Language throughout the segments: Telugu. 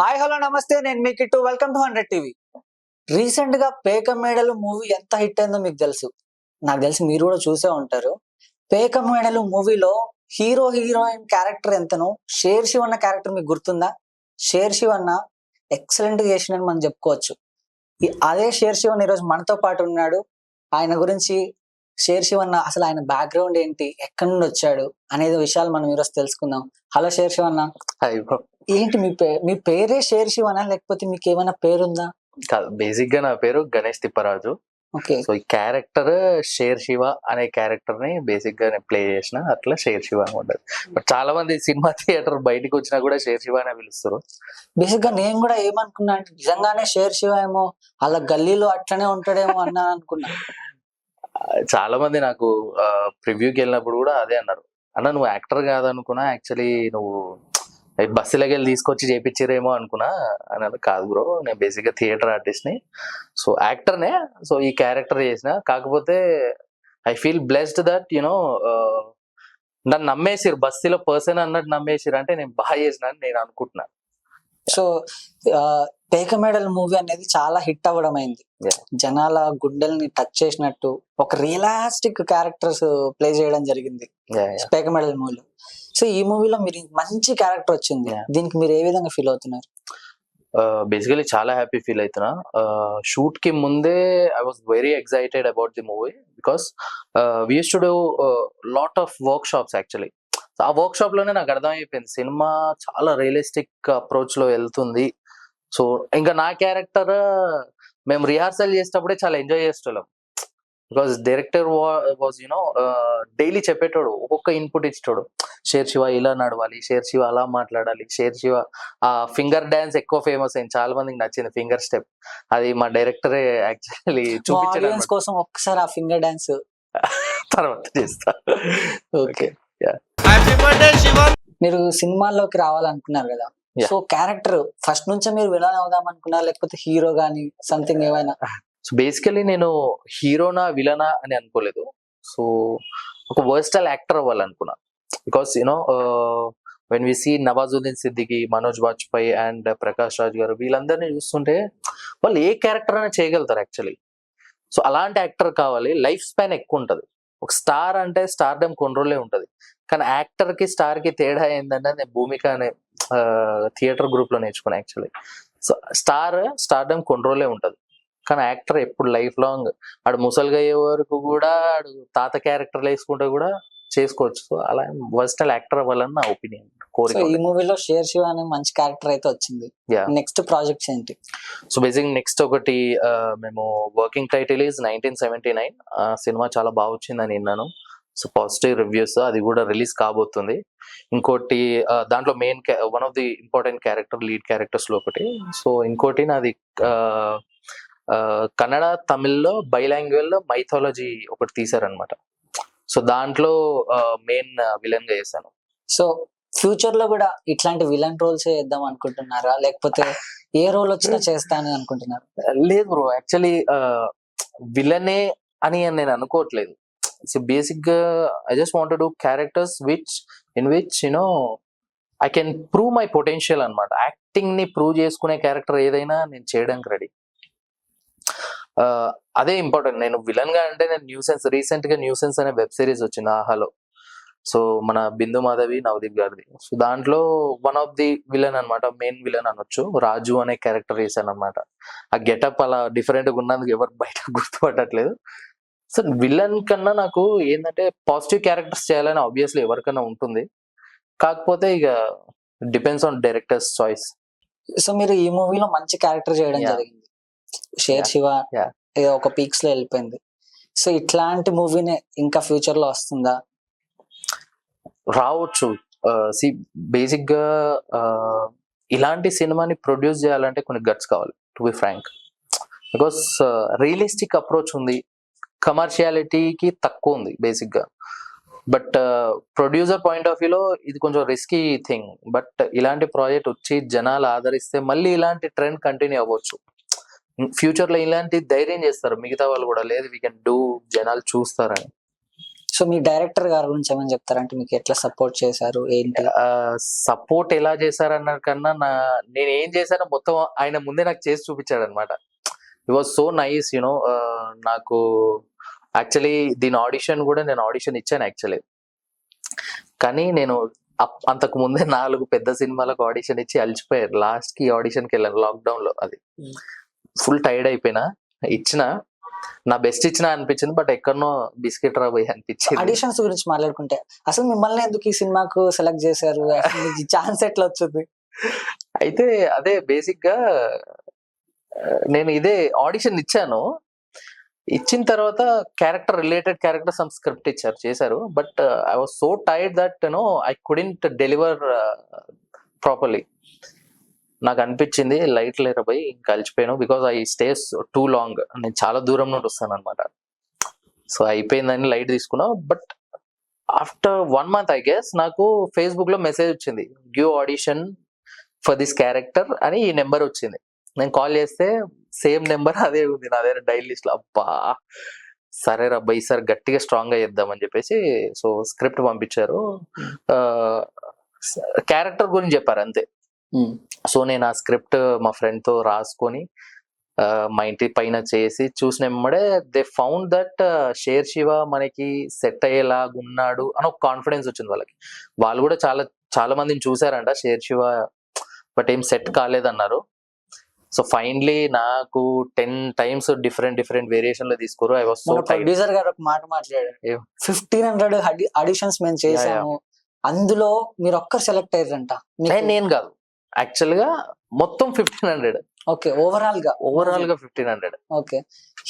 హాయ్ హలో నమస్తే. నేను మీ Kittu. Welcome to hundred TV రీసెంట్గా పేక మేడలు మూవీ ఎంత హిట్ అయిందో మీకు తెలుసు. నాకు తెలిసి మీరు కూడా చూసే ఉంటారు. పేక మేడలు మూవీలో హీరో హీరోయిన్ క్యారెక్టర్ ఎంతనో షేర్ శివ్ అన్న క్యారెక్టర్ మీకు గుర్తుందా? షేర్ శివ్ అన్న ఎక్సలెంట్గా చేసినని మనం చెప్పుకోవచ్చు. అదే షేర్ శివన్ అన్న ఈరోజు మనతో పాటు ఉన్నాడు. ఆయన గురించి షేర్ శివ్ అన్న అసలు ఆయన బ్యాక్గ్రౌండ్ ఏంటి? ఎక్కడి నుండి వచ్చాడు? అనేది విషయాలు మనం ఈరోజు తెలుసుకుందాం. హలో షేర్ శివ్ అన్న. హాయ్ బ్రో ఏంటి మీ పే మీ పేరే షేర్ శివ్ అనా? లేకపోతే మీకు ఏమైనా పేరుందా? కాదు బేసిక్గా నా పేరు గణేష్ తిప్పరాజు. ఓకే. సో ఈ క్యారెక్టర్ షేర్ శివ అనే క్యారెక్టర్ని బేసిక్గా నేను ప్లే చేసిన అట్లా షేర్ శివ అని ఉంటుంది బట్ చాలా మంది సినిమా థియేటర్ బయటికి వచ్చినా కూడా షేర్ శివ అనే పిలుస్తారు. బేసిక్గా నేను కూడా ఏమనుకున్నా అంటే నిజంగానే షేర్ శివ ఏమో అలా గల్లీలో అట్లనే ఉంటాడేమో అన్నా అనుకున్నా. చాలా మంది నాకు ప్రివ్యూకి వెళ్ళినప్పుడు కూడా అదే అన్నారు. అన్న నువ్వు యాక్టర్ కాదనుకున్నా యాక్చువల్లీ నువ్వు బస్సులోకి వెళ్ళి తీసుకొచ్చి చేయించారేమో అనుకున్నా అని కాదు బ్రో నేను బేసిక్గా థియేటర్ ఆర్టిస్ట్ని సో యాక్టర్నే సో ఈ క్యారెక్టర్ చేసిన. కాకపోతే I feel blessed that you know నన్ను నమ్మేసిరు బస్సులో పర్సన్ అన్నట్టు నమ్మేసిరు అంటే నేను బాగా చేసిన అని నేను అనుకుంటున్నాను సో పేక మేడల్ మూవీ అనేది చాలా హిట్ అవ్వడం అయింది. జనాల గుండెల్ని టచ్ చేసినట్టు ఒక రియలాస్టిక్ క్యారెక్టర్స్ ప్లే చేయడం జరిగింది. పేక మేడల్ మూవీలో. సో ఈ మూవీలో మీరు మంచి క్యారెక్టర్ వచ్చింది. దీనికి మీరు ఏ విధంగా ఫీల్ అవుతున్నారు? బేసికలీ చాలా హ్యాపీ ఫీల్ అవుతున్నా షూట్కి ముందే I was very excited about the movie because we's to do lot of workshops actually ఆ వర్క్ షాప్లోనే నాకు అర్థమైపోయింది. సినిమా చాలా రియలిస్టిక్ అప్రోచ్లో వెళ్తుంది. సో ఇంకా నా క్యారెక్టర్ మేము రిహార్సల్ చేసేటప్పుడే చాలా enjoy చేసేటోళ్ళం. Because director was you know daily చెప్పేటోడు. ఒక్కొక్క ఇన్పుట్ ఇచ్చేటోడు. షేర్ శివ ఇలా నడవాలి షేర్ శివ అలా మాట్లాడాలి షేర్ శివ ఆ ఫింగర్ డాన్స్ ఎక్కువ ఫేమస్ అయింది. చాలా మందికి నచ్చింది ఫింగర్ స్టెప్. అది మా డైరెక్టరే యాక్చువల్లీ చూపించాడు కోసం ఒక్కసారి ఆ ఫింగర్ డాన్స్. తర్వాత చేస్తా. ఓకే. మీరు సినిమాల్లోకి రావాలనుకున్నారు కదా. సో క్యారెక్టర్ ఫస్ట్ నుంచే మీరు విలన్ అవుదాం అనుకున్నారు లేకపోతే హీరో గానీ సంథింగ్ ఏమైనా సో బేసికలీ నేను హీరోనా విలనా అని అనుకోలేదు. సో ఒక versatile actor అవ్వాలనుకున్నా. Because you know when we see Nawazuddin Siddiqui Manoj Bajpayee and Prakash Raj garu వీళ్ళందరినీ చూస్తుంటే వాళ్ళు ఏ క్యారెక్టర్ అయినా చేయగలుగుతారు యాక్చువల్లీ. సో అలాంటి యాక్టర్ కావాలి. లైఫ్ స్పాన్ ఎక్కువ ఉంటుంది. ఒక స్టార్ అంటే స్టార్ డమ్ కొన్ని రోజులే ఉంటుంది. కానీ యాక్టర్కి స్టార్కి తేడా ఏంటంటే నేను భూమిక అనే థియేటర్ గ్రూప్లో నేర్చుకున్నా actually so star stardom కొన్ని రోజులే ఉంటుంది. కానీ యాక్టర్ ఎప్పుడు లైఫ్ లాంగ్ ఆడు ముసలిగా అయ్యే వరకు కూడా ఆడు తాత క్యారెక్టర్లు వేసుకుంటే కూడా చేసుకోవచ్చు. సో అలా వర్స్టల్ యాక్టర్ అవ్వాలని నా ఒపీనియన్ కోరిక ఈ మూవీలో షేర్ శివ అనే మంచి క్యారెక్టర్ అయితే వచ్చింది. నెక్స్ట్ ప్రాజెక్ట్స్ ఏంటి? సో బేసిక్ నెక్స్ట్ ఒకటి ఆ, మేము working title is nineteen seventy nine cinema చాలా బాగా వచ్చిందని విన్నాను. సో పాజిటివ్ రివ్యూస్ అది కూడా రిలీజ్ కాబోతుంది. ఇంకోటి ఆ, దాంట్లో main one of the important character lead క్యారెక్టర్స్లో ఒకటి. సో ఇంకోటి నాది ఆ, ఆ, కన్నడ తమిళ్ళో బైలాంగ్వేజ్లో మైథాలజీ ఒకటి తీసారనమాట సో దాంట్లో మెయిన్ విలన్గా చేశాను. సో ఫ్యూచర్లో కూడా ఇట్లాంటి విలన్ రోల్స్ చేద్దాం అనుకుంటున్నారా? లేకపోతే ఏ రోల్ వచ్చినా చేస్తాను అనుకుంటున్నారు? లేదు బ్రో యాక్చువల్లీ విలనే అని నేను అనుకోవట్లేదు. సో బేసిక్గా I just want do characters which in which you know I can prove my potential అనమాట యాక్టింగ్ని ప్రూవ్ చేసుకునే క్యారెక్టర్ ఏదైనా నేను చేయడానికి రెడీ అదే ఇంపార్టెంట్. నేను విలన్గా అంటే నేను న్యూసెన్స్ రీసెంట్గా న్యూసెన్స్ అనే వెబ్ సిరీస్ వచ్చింది ఆహాలో. సో మన బిందు మాధవి నవదీప్ గారిది. సో దాంట్లో వన్ ఆఫ్ ది విలన్ అన్నమాట మెయిన్ విలన్ అనొచ్చు. రాజు అనే క్యారెక్టర్ వేసాను అనమాట ఆ గెటప్ అలా డిఫరెంట్గా ఉన్నందుకు ఎవరు బయట గుర్తుపట్టట్లేదు. సో విలన్ కన్నా నాకు ఏంటంటే పాజిటివ్ క్యారెక్టర్స్ చేయాలని ఆబ్వియస్లీ ఎవరికైనా ఉంటుంది. కాకపోతే ఇక depends on director's choice. So మీరు ఈ మూవీలో మంచి క్యారెక్టర్ చేయడం. జరిగింది. షేర్. శివ ఒక పీక్స్లో వెళ్ళిపోయింది. సో ఇట్లాంటి మూవీనే ఇంకా ఫ్యూచర్లో వస్తుందా? రావచ్చు. సి బేసిక్గా ఇలాంటి సినిమాని ప్రొడ్యూస్ చేయాలంటే కొన్ని గట్స్ కావాలి to be frank. Because realistic approach ఉంది. కమర్షియాలిటీకి తక్కువ ఉంది బేసిక్గా బట్ ప్రొడ్యూసర్ పాయింట్ ఆఫ్ వ్యూలో ఇది కొంచెం రిస్కీ థింగ్. బట్ ఇలాంటి ప్రాజెక్ట్ వచ్చి జనాలు ఆదరిస్తే మళ్ళీ ఇలాంటి ట్రెండ్ కంటిన్యూ అవ్వచ్చు. ఫ్యూచర్లో ఇలాంటి ధైర్యం చేస్తారు. మిగతా వాళ్ళు కూడా లేదు వీ కెన్ డూ జనాలు చూస్తారని. సో మీ డైరెక్టర్ గారి గురించి ఏమని చెప్తారు? అంటే మీకు ఎట్లా సపోర్ట్ చేశారు? ఏంటి? సపోర్ట్ ఎలా చేశారన్న కన్నా నా నేను ఏం చేశానో మొత్తం ఆయన ముందే నాకు చేసి చూపించాడు అనమాట it was so nice you know నాకు యాక్చువల్లీ దీని ఆడిషన్ కూడా నేను ఆడిషన్ ఇచ్చాను యాక్చువల్లీ కానీ నేను అంతకు ముందే నాలుగు పెద్ద సినిమాలకు ఆడిషన్ ఇచ్చి అలిచిపోయారు లాస్ట్కి ఆడిషన్కి వెళ్ళాను లాక్డౌన్లో అది. Hmm. ఫుల్ టైర్డ్ అయిపోయినా ఇచ్చిన నా బెస్ట్ ఇచ్చిన అనిపించింది బట్ ఎక్కడనో బిస్కెట్ రాబోయే అనిపించింది. ఆడిషన్స్ గురించి మాట్లాడుకుంటే అసలు మిమ్మల్ని ఎందుకు ఈ సినిమాకు సెలెక్ట్ చేశారు? ఛాన్స్ ఎట్లా వచ్చింది? అయితే అదే బేసిక్గా నేను ఇదే ఆడిషన్ ఇచ్చాను. ఇచ్చిన తర్వాత character related character some script ఇచ్చారు చేశారు. But I was so tired that no I couldn't deliver properly నాకు అనిపించింది లైట్ లేరు పోయి ఇంకా కలిసిపోయాను. Because I stays too long నేను చాలా దూరం నుండి వస్తాను అనమాట సో అయిపోయిందని లైట్ తీసుకున్నా. But after one month I guess నాకు ఫేస్బుక్లో మెసేజ్ వచ్చింది. Give audition for this character అని ఈ నెంబర్ వచ్చింది. నేను కాల్ చేస్తే సేమ్ నెంబర్ అదే ఉంది నా దగ్గర డైల్ లిస్ట్లో. అబ్బా! సరే రబ్బా ఈసారి గట్టిగా స్ట్రాంగ్గా చేద్దామని చెప్పేసి సో స్క్రిప్ట్ పంపించారు. క్యారెక్టర్ గురించి చెప్పారు అంతే. సో నేను ఆ స్క్రిప్ట్ మా ఫ్రెండ్తో రాసుకొని మా ఇంటి పైన చేసి చూసిన వెంబడే they found that Sher Shiva మనకి సెట్ అయ్యేలాగా ఉన్నాడు అని ఒక కాన్ఫిడెన్స్ వచ్చింది వాళ్ళకి. వాళ్ళు కూడా చాలా చాలా మందిని చూసారంట షేర్ శివ బట్ ఏం సెట్ కాలేదన్నారు. సో ఫైనలీ నాకు టెన్ టైమ్స్ డిఫరెంట్ డిఫరెంట్ వేరియేషన్లో తీసుకోరు. ఐ వాస్ ప్రొడ్యూసర్ గారు ఒక మాట మాట్లాడారు? ఫిఫ్టీన్ హండ్రెడ్ ఆడిషన్స్ మేము చేసాము అందులో మీరు ఒక్కరు సెలెక్ట్ అయ్యారంట. నేను కాదు. యాక్చువల్గా మొత్తం ఫిఫ్టీన్ హండ్రెడ్. ఓకే ఓవరాల్గా ఓవరాల్గా fifteen hundred. Okay.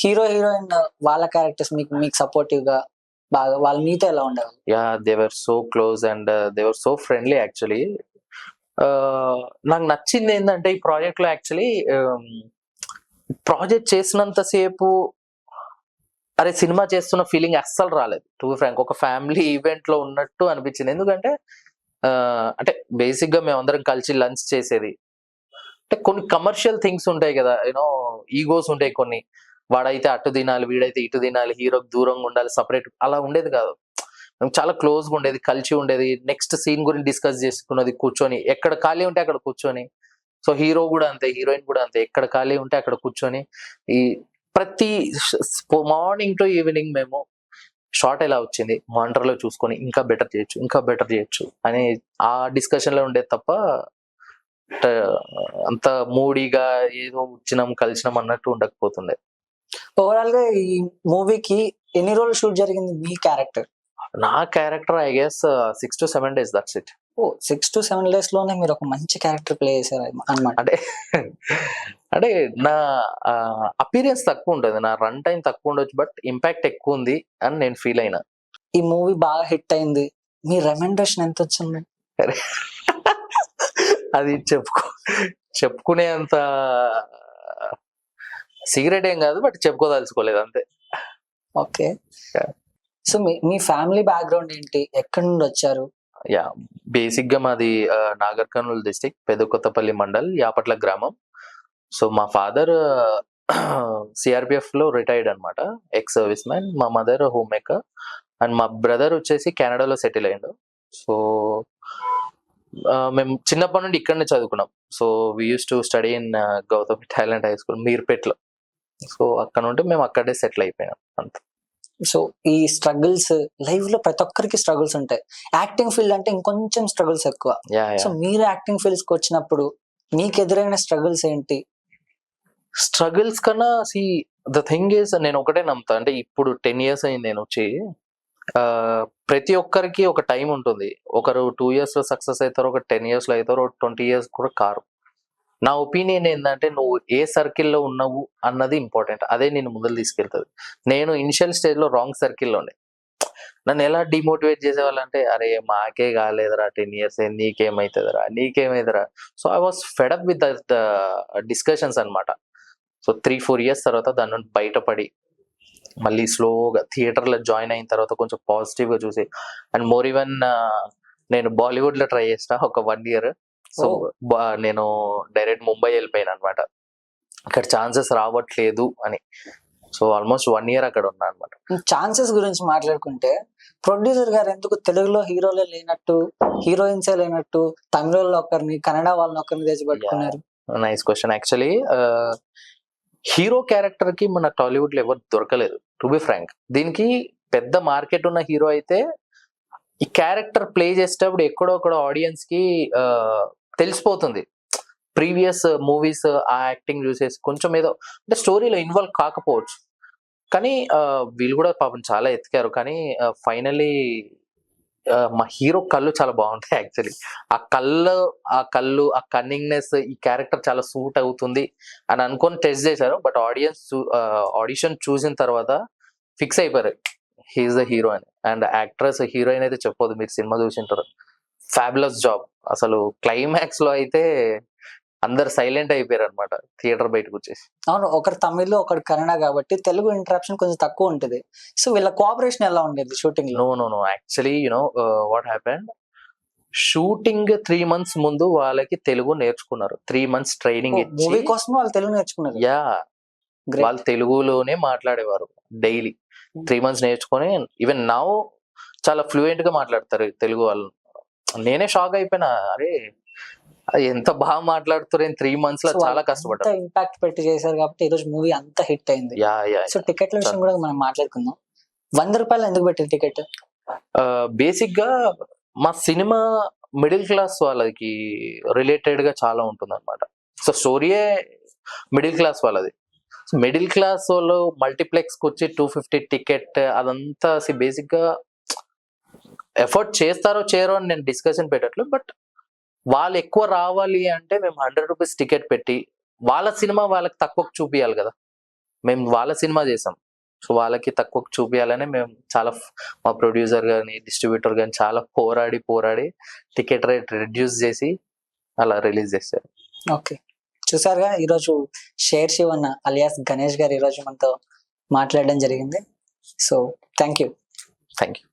Hero heroine వాళ్ళ క్యారెక్టర్స్ మీకు మీకు సపోర్టివ్గా బాగా వాళ్ళ మీతో ఎలా ఉండేవాళ్ళు? Yeah they were so close and they were so friendly actually. నాకు నచ్చింది ఏంటంటే ఈ ప్రాజెక్ట్లో యాక్చువల్లీ ప్రాజెక్ట్ చేసినంతసేపు అరే సినిమా చేస్తున్న ఫీలింగ్ అస్సలు రాలేదు. టు ఫ్రాంక్ ఒక ఫ్యామిలీ ఈవెంట్లో ఉన్నట్టు అనిపించింది. ఎందుకంటే అంటే బేసిక్గా మేమందరం కలిసి లంచ్ చేసేది. అంటే కొన్ని కమర్షియల్ థింగ్స్ ఉంటాయి కదా యూనో ఈగోస్ ఉంటాయి కొన్ని. వాడైతే అటు తినాలి వీడైతే ఇటు తినాలి హీరోకి దూరంగా ఉండాలి సపరేట్ అలా ఉండేది కాదు. మేము చాలా క్లోజ్గా ఉండేది కలిసి ఉండేది. నెక్స్ట్ సీన్ గురించి డిస్కస్ చేసుకున్నది కూర్చొని ఎక్కడ ఖాళీ ఉంటే అక్కడ కూర్చొని. సో హీరో కూడా అంతే హీరోయిన్ కూడా అంతే ఎక్కడ ఖాళీ ఉంటే అక్కడ కూర్చొని. ఈ ప్రతి మార్నింగ్ టు ఈవినింగ్ మేము షార్ట్ ఎలా వచ్చింది మానిటర్లో చూసుకొని ఇంకా బెటర్ చేయొచ్చు ఇంకా బెటర్ చేయొచ్చు అని ఆ డిస్కషన్లో ఉండేది తప్ప అంత మూడీగా ఏదో వచ్చినాం కలిసినాం అన్నట్టు ఉండకపోతుండే. ఓవరాల్గా ఈ మూవీకి ఎన్ని రోజులు షూట్ జరిగింది మీ క్యారెక్టర్? నా character I guess six to seven days that's it. Oh six to seven డేస్లోనే మీరు ఒక మంచి క్యారెక్టర్ ప్లే చేశారు అనమాట అంటే అంటే నా అపీరియన్స్ తక్కువ ఉంటుంది. నా రన్ టైం తక్కువ ఉండొచ్చు బట్ ఇంపాక్ట్ ఎక్కువ ఉంది అని నేను ఫీల్ అయినా. ఈ మూవీ బాగా హిట్ అయింది. మీ రెమెండేషన్ ఎంత వచ్చింది? అది చెప్పుకో చెప్పుకునే అంత సిగరెట్ ఏం కాదు బట్ చెప్పుకోదలుచుకోలేదు అంతే. ఓకే. సో మీ మీ ఫ్యామిలీ బ్యాక్గ్రౌండ్ ఏంటి? ఎక్కడి నుండి వచ్చారు? యా బేసిక్గా మాది నాగర్ కర్నూలు డిస్టిక్ పెద్ద కొత్తపల్లి మండల్ యాపట్ల గ్రామం. సో మా ఫాదర్ సిఆర్పిఎఫ్లో రిటైర్డ్ అనమాట ఎక్స్ సర్వీస్ మ్యాన్ మా మదర్ హోమ్ మేకర్ అండ్ మా బ్రదర్ వచ్చేసి కెనడాలో సెటిల్ అయ్యాడు. సో మేము చిన్నప్పటి నుండి ఇక్కడనే చదువుకున్నాం. So we use to study in Gautam talent high school మీర్పేట్లో so అక్కడ నుండి మేము అక్కడే సెటిల్ అయిపోయాం అంతా. సో ఈ స్ట్రగుల్స్ లైఫ్లో ప్రతి ఒక్కరికి స్ట్రగుల్స్ ఉంటాయి. యాక్టింగ్ ఫీల్డ్ అంటే ఇంకొంచెం స్ట్రగుల్స్ ఎక్కువ. యా సో మీరు యాక్టింగ్ ఫీల్డ్స్కి వచ్చినప్పుడు మీకు ఎదురైన స్ట్రగుల్స్ ఏంటి? స్ట్రగుల్స్ కన్నా సి ద థింగ్ ఈస్ నేను ఒకటే నమ్ముతా. అంటే ఇప్పుడు టెన్ ఇయర్స్ అయింది నేను వచ్చి ఆ, ప్రతి ఒక్కరికి ఒక టైం ఉంటుంది. ఒకరు టూ ఇయర్స్లో సక్సెస్ అవుతారు ఒక టెన్ ఇయర్స్లో అవుతారు ట్వంటీ ఇయర్స్ కూడా కారు. నా ఒపీనియన్ ఏంటంటే నువ్వు ఏ సర్కిల్లో ఉన్నావు అన్నది ఇంపార్టెంట్. అదే నేను ముందర తీసుకెళ్తుంది నేను ఇనిషియల్ స్టేజ్లో రాంగ్ సర్కిల్లో ఉండే. నన్ను ఎలా డిమోటివేట్ చేసేవాళ్ళంటే అరే మాకే కాలేదురా టెన్ ఇయర్స్ నీకేమైతుందిరా నీకేమైతుందిరా. So I was fed up with the discussions అన్నమాట. సో త్రీ ఫోర్ ఇయర్స్ తర్వాత దాని నుండి బయటపడి మళ్ళీ స్లోగా థియేటర్లో జాయిన్ అయిన తర్వాత కొంచెం పాజిటివ్గా చూసి అండ్ మోర్ ఈవెన్ నేను బాలీవుడ్లో ట్రై చేసిన ఒక వన్ ఇయర్. సో. నేను డైరెక్ట్ ముంబై వెళ్ళిపోయాను అనమాట ఇక్కడ ఛాన్సెస్ రావట్లేదు అని. సో ఆల్మోస్ట్ వన్ ఇయర్ అక్కడ ఉన్నా అనమాట ఛాన్సెస్ గురించి మాట్లాడుకుంటే ప్రొడ్యూసర్ గారు ఎందుకు తెలుగులో హీరోలే లేనట్టు హీరోయిన్సే లేనట్టు తమిళ ఒకరిని కన్నడ వాళ్ళని ఒకరిని తెచ్చి పట్టుకున్నారు? Nice question. యాక్చువల్లీ హీరో క్యారెక్టర్కి మన టాలీవుడ్లో ఎవరు దొరకలేదు టు బి ఫ్రాంక్. దీనికి పెద్ద మార్కెట్ ఉన్న హీరో అయితే ఈ క్యారెక్టర్ ప్లే చేసేటప్పుడు ఎక్కడో ఒక ఆడియన్స్కి తెలిసిపోతుంది. ప్రీవియస్ మూవీస్ ఆ యాక్టింగ్ చూసేసి కొంచెం ఏదో అంటే స్టోరీలో ఇన్వాల్వ్ కాకపోవచ్చు. కానీ వీళ్ళు కూడా పాపం చాలా ఎతికారు. కానీ ఫైనల్లీ మా హీరో కళ్ళు చాలా బాగుంటాయి యాక్చువల్లీ. ఆ కళ్ళు ఆ కళ్ళు ఆ కన్నింగ్నెస్ ఈ క్యారెక్టర్ చాలా సూట్ అవుతుంది అని అనుకొని టెస్ట్ చేశారు. బట్ ఆడియన్స్ ఆడిషన్ చూసిన తర్వాత ఫిక్స్ అయిపోయారు. హీఈస్ ద హీరో అని అండ్ యాక్ట్రెస్ హీరోయిన్ అయితే చెప్పొద్దు. మీరు సినిమా చూసింటారు ఫ్యాబులస్ జాబ్. అసలు క్లైమాక్స్లో అయితే అందరు సైలెంట్ అయిపోయారు అనమాట థియేటర్ బయటకు వచ్చేసి. అవును ఒకరు తమిళ్ ఒకరు కన్నడ కాబట్టి తెలుగు ఇంటరాప్షన్ కొంచెం తక్కువ ఉంటుంది. సో వీళ్ళ కోఆపరేషన్ ఎలా ఉండేది shooting no no no actually you know what happened shooting three months ముందు వాళ్ళకి తెలుగు నేర్చుకున్నారు. త్రీ మంత్స్ ట్రైనింగ్ మూవీ కోసం వాళ్ళు తెలుగు నేర్చుకున్నారు. యా. వాళ్ళు తెలుగులోనే మాట్లాడేవారు డైలీ త్రీ మంత్స్ నేర్చుకొని ఈవెన్ నౌ చాలా ఫ్లూయెంట్గా మాట్లాడతారు తెలుగు వాళ్ళు నేనే షాక్ అయిపోయినా. అరే ఎంత బాగా మాట్లాడుతారు త్రీ మంత్స్లో చాలా అంత ఇంపాక్ట్ పెట్టి చేశారు కాబట్టి ఈ రోజు మూవీ అంత హిట్ అయింది. యా యా సో టికెట్ల విషయం కూడా మనం మాట్లాడుకుందాం. వంద రూపాయలు ఎందుకు పెట్టింది టికెట్ బేసిక్గా మా సినిమా మిడిల్ క్లాస్ వాళ్ళకి రిలేటెడ్గా చాలా ఉంటుంది అనమాట సో స్టోరీయే మిడిల్ క్లాస్ వాళ్ళది. మిడిల్ క్లాస్ వాళ్ళు మల్టీప్లెక్స్కి వచ్చి టూ ఫిఫ్టీ టికెట్ అదంతా బేసిక్గా ఎఫర్ట్ చేస్తారో చేయరో అని నేను డిస్కషన్ పెట్టట్లేదు బట్ వాళ్ళు ఎక్కువ రావాలి అంటే మేము హండ్రెడ్ రూపీస్ టికెట్ పెట్టి వాళ్ళ సినిమా వాళ్ళకి తక్కువ చూపియాలి కదా. మేము వాళ్ళ సినిమా చేసాం. సో వాళ్ళకి తక్కువ చూపియాలని మేము చాలా మా ప్రొడ్యూసర్ కానీ డిస్ట్రిబ్యూటర్ కానీ చాలా పోరాడి పోరాడి టికెట్ రేట్ రిడ్యూస్ చేసి అలా రిలీజ్ చేశారు. ఓకే. చూసారుగా ఈరోజు షేర్ శివన్న అలియాస్ గణేష్ గారు ఈరోజు మనతో మాట్లాడడం జరిగింది. So thank you. Thank you